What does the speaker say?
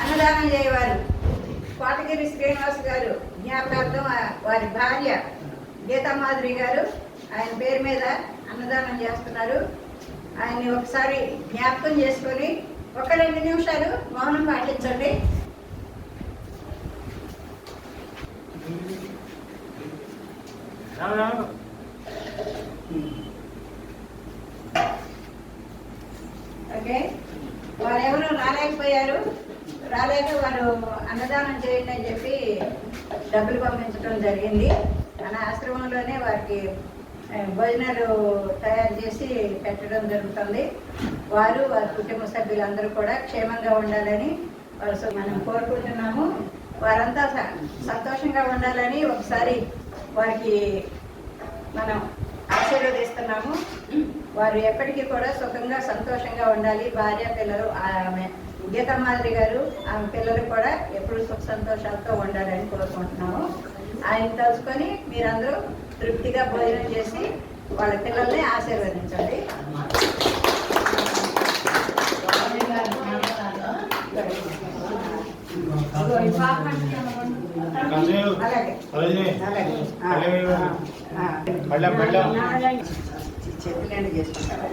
అన్నదానం చేయవారు. కోటగిరి శ్రీనివాస్ గారు జ్ఞాపకార్థం వారి భార్య గీతామాధురి గారు ఆయన పేరు మీద అన్నదానం చేస్తున్నారు. ఆయన్ని ఒకసారి జ్ఞాపకం చేసుకొని ఒక రెండు నిమిషాలు మౌనం పాటించండి. ఓకే వారు ఎవరు రాలేకపోయారు? రాలేక వారు అన్నదానం చేయండి అని చెప్పి డబ్బులు పంపించడం జరిగింది. మన ఆశ్రమంలోనే వారికి భోజనాలు తయారు చేసి పెట్టడం జరుగుతుంది. వారు వారి కుటుంబ సభ్యులందరూ కూడా క్షేమంగా ఉండాలని వారు సో మనం కోరుకుంటున్నాము. వారంతా స- సంతోషంగా ఉండాలని ఒకసారి వారికి మనం ఆశీర్వదిస్తున్నాము. వారు ఎప్పటికీ కూడా సుఖంగా సంతోషంగా ఉండాలి. భార్య పిల్లలు ఆమె గీతా గారు ఆమె పిల్లలు కూడా ఎప్పుడు సుఖ సంతోషాలతో ఉండాలని కోరుకుంటున్నాము. ఆయన తలుచుకొని మీరందరూ తృప్తిగా భోజనం చేసి వాళ్ళ పిల్లల్ని ఆశీర్వదించండి. పాపం చెప్పులేండి చేసుకుంటారా